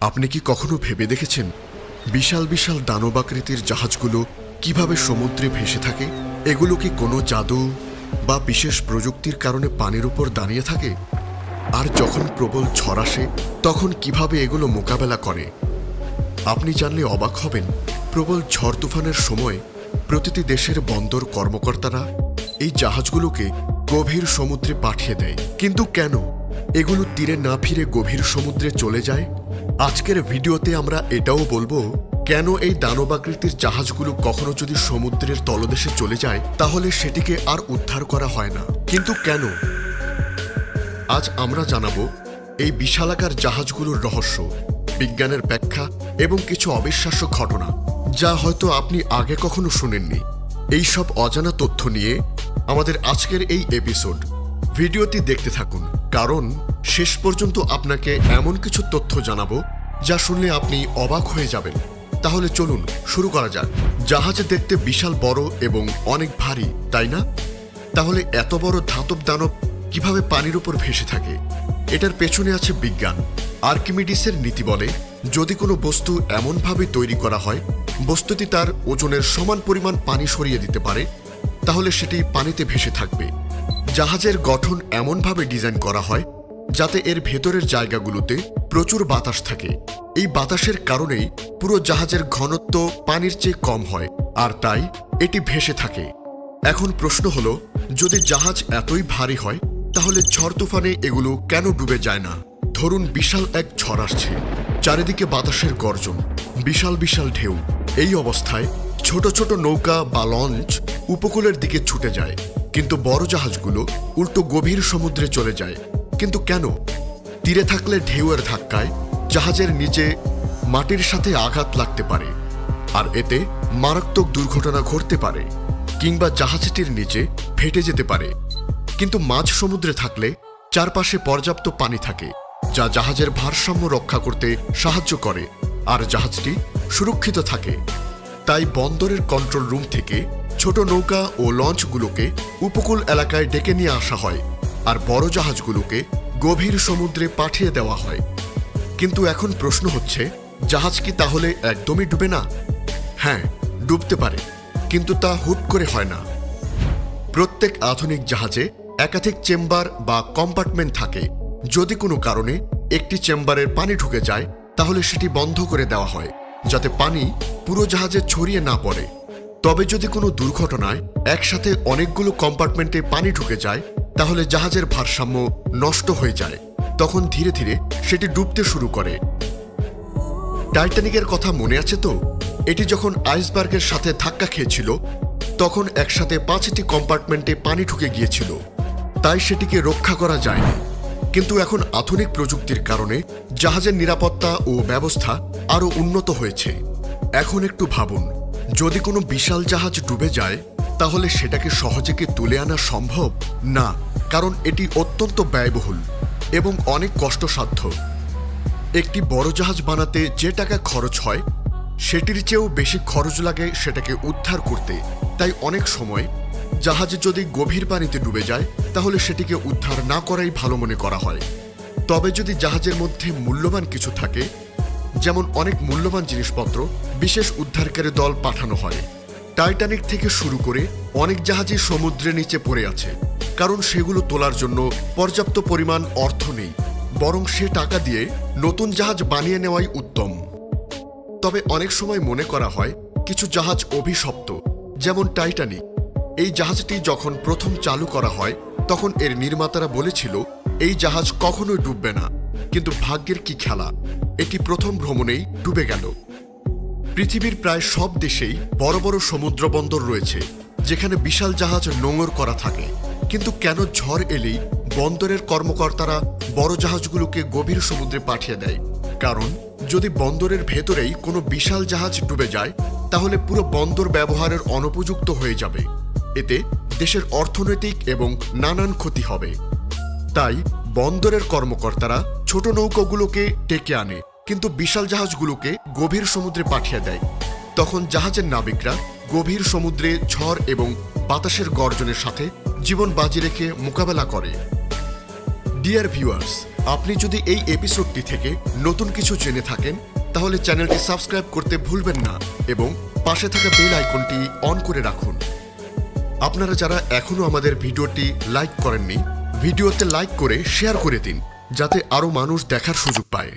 আপনি কি কখনো ভেবে দেখেছেন বিশাল বিশাল দানবাকৃতির জাহাজগুলো কীভাবে সমুদ্রে ভেসে থাকে? এগুলো কি কোনো জাদু বা বিশেষ প্রযুক্তির কারণে পানির উপর দাঁড়িয়ে থাকে? আর যখন প্রবল ঝড় আসে, তখন কীভাবে এগুলো মোকাবেলা করে? আপনি জানলে অবাক হবেন, প্রবল ঝড় তুফানের সময় প্রতিটি দেশের বন্দর কর্মকর্তারা এই জাহাজগুলোকে গভীর সমুদ্রে পাঠিয়ে দেয়। কিন্তু কেন? এগুলো তীরে না ফিরে গভীর সমুদ্রে চলে যায়? আজকের ভিডিওতে আমরা এটাও বলব, কেন এই দানবাকৃতির জাহাজগুলো কখনো যদি সমুদ্রের তলদেশে চলে যায়, তাহলে সেটিকে আর উদ্ধার করা হয় না। কিন্তু কেন? আজ আমরা জানাব এই বিশালাকার জাহাজগুলোর রহস্য, বিজ্ঞানের ব্যাখ্যা এবং কিছু অবিশ্বাস্য ঘটনা, যা হয়তো আপনি আগে কখনো শুনেননি। এই সব অজানা তথ্য নিয়ে আমাদের আজকের এই এপিসোড। ভিডিওটি দেখতে থাকুন, কারণ শেষ পর্যন্ত আপনাকে এমন কিছু তথ্য জানাব যা শুনলে আপনি অবাক হয়ে যাবেন। তাহলে চলুন শুরু করা যাক। জাহাজে দেখতে বিশাল বড় এবং অনেক ভারী, তাই না? তাহলে এত বড় ধাতব দানব কীভাবে পানির উপর ভেসে থাকে? এটার পেছনে আছে বিজ্ঞান। আর্কিমিডিসের নীতি বলে, যদি কোনো বস্তু এমনভাবে তৈরি করা হয়, বস্তুটি তার ওজনের সমান পরিমাণ পানি সরিয়ে দিতে পারে, তাহলে সেটি পানিতে ভেসে থাকবে। জাহাজের গঠন এমনভাবে ডিজাইন করা হয় যাতে এর ভেতরের জায়গাগুলোতে প্রচুর বাতাস থাকে। এই বাতাসের কারণেই পুরো জাহাজের ঘনত্ব পানির চেয়ে কম হয়, আর তাই এটি ভেসে থাকে। এখন প্রশ্ন হলো, যদি জাহাজ এতই ভারী হয়, তাহলে ঝড় তুফানে এগুলো কেন ডুবে যায় না? ধরুন বিশাল এক ঝড় আসছে, চারিদিকে বাতাসের গর্জন, বিশাল বিশাল ঢেউ। এই অবস্থায় ছোট ছোট নৌকা বা লঞ্চ উপকূলের দিকে ছুটে যায়, কিন্তু বড় জাহাজগুলো উল্টো গভীর সমুদ্রে চলে যায় কিন্তু কেন? তীরে থাকলে ঢেউয়ের ধাক্কায় জাহাজের নিচে মাটির সাথে আঘাত লাগতে পারে, আর এতে মারাত্মক দুর্ঘটনা ঘটতে পারে, কিংবা জাহাজটির নিচে ফেটে যেতে পারে। কিন্তু মাঝ সমুদ্রে থাকলে চারপাশে পর্যাপ্ত পানি থাকে, যা জাহাজের ভারসাম্য রক্ষা করতে সাহায্য করে, আর জাহাজটি সুরক্ষিত থাকে। তাই বন্দরের কন্ট্রোল রুম থেকে ছোট নৌকা ও লঞ্চগুলোকে উপকূল এলাকায় ডেকে নিয়ে আসা হয়। আর বড় জাহাজগুলোকে গভীর সমুদ্রে পাঠিয়ে দেওয়া হয়। কিন্তু এখন প্রশ্ন হচ্ছে, জাহাজ কি তাহলে একদমই ডুবে না? হ্যাঁ ডুবতে পারে, কিন্তু তা হুট করে হয় না। প্রত্যেক আধুনিক জাহাজে একাধিক চেম্বার বা কম্পার্টমেন্ট থাকে। যদি কোনো কারণে একটি চেম্বারের পানি ঢুকে যায়, তাহলে সেটি বন্ধ করে দেওয়া হয়, যাতে পানি পুরো জাহাজে ছড়িয়ে না পড়ে। তবে যদি কোনো দুর্ঘটনায় একসাথে অনেকগুলো কম্পার্টমেন্টে পানি ঢুকে যায় তাহলে জাহাজের ভারসাম্য নষ্ট হয়ে যায়। তখন ধীরে ধীরে সেটি ডুবতে শুরু করে। টাইটানিকের কথা মনে আছে তো? এটি যখন আইসবার্গের সাথে ধাক্কা খেয়েছিল, তখন একসাথে পাঁচটি কম্পার্টমেন্টে পানি ঢুকে গিয়েছিল। তাই সেটিকে রক্ষা করা যায়নি। কিন্তু এখন আধুনিক প্রযুক্তির কারণে জাহাজের নিরাপত্তা ও ব্যবস্থা আরও উন্নত হয়েছে। এখন একটু ভাবুন, যদি কোনো বিশাল জাহাজ ডুবে যায়, তাহলে সেটাকে সহজে কি তুলে আনা সম্ভব? না। কারণ এটি অত্যন্ত ব্যয়বহুল এবং অনেক কষ্টসাধ্য। একটি বড় জাহাজ বানাতে যে টাকা খরচ হয়, সেটির চেয়েও বেশি খরচ লাগে সেটাকে উদ্ধার করতে। তাই অনেক সময় জাহাজ যদি গভীর পানিতে ডুবে যায়, তাহলে সেটিকে উদ্ধার না করাই ভালো মনে করা হয়। তবে যদি জাহাজের মধ্যে মূল্যবান কিছু থাকে, যেমন অনেক মূল্যবান জিনিসপত্র, বিশেষ উদ্ধারকারী দল পাঠানো হয়। টাইটানিক থেকে শুরু করে অনেক জাহাজই সমুদ্রের নিচে পড়ে আছে। কারণ সেগুলো তোলার জন্য পর্যাপ্ত পরিমাণ অর্থ নেই, বরং সে টাকা দিয়ে নতুন জাহাজ বানিয়ে নেওয়াই উত্তম। তবে অনেক সময় মনে করা হয়, কিছু জাহাজ অভিশপ্ত, যেমন টাইটানিক। এই জাহাজটি যখন প্রথম চালু করা হয়, তখন এর নির্মাতারা বলেছিল, এই জাহাজ কখনোই ডুববে না। কিন্তু ভাগ্যের কি খেলা, এটি প্রথম ভ্রমণেই ডুবে গেল। পৃথিবীর প্রায় সব দেশেই বড় বড় সমুদ্র বন্দর রয়েছে, যেখানে বিশাল জাহাজ নোঙর করা থাকে। কিন্তু কেন ঝড় এলেই বন্দরের কর্মকর্তারা বড় জাহাজগুলোকে গভীর সমুদ্রে পাঠিয়ে দেয়? কারণ, যদি বন্দরের ভেতরেই কোনো বিশাল জাহাজ ডুবে যায়, তাহলে পুরো বন্দর ব্যবহারের অনুপযুক্ত হয়ে যাবে। এতে দেশের অর্থনৈতিক এবং নানান ক্ষতি হবে। তাই বন্দরের কর্মকর্তারা ছোট নৌকাগুলোকে ডেকে আনে, কিন্তু বিশাল জাহাজগুলোকে গভীর সমুদ্রে পাঠিয়ে দেয়। তখন জাহাজের নাবিকরা গভীর সমুদ্রে ঝড় এবং বাতাসের গর্জনের সাথে জীবন বাজি রেখে মোকাবেলা করে। ডিয়ার ভিউয়ার্স আপনি যদি এই এপিসোডটি থেকে নতুন কিছু জেনে থাকেন, তাহলে চ্যানেলটি সাবস্ক্রাইব করতে ভুলবেন না এবং পাশে থাকা বেল আইকনটি অন করে রাখুন। আপনারা যারা এখনও আমাদের ভিডিওটি লাইক করেননি, ভিডিওতে লাইক করে শেয়ার করে দিন, যাতে আরও মানুষ দেখার সুযোগ পায়।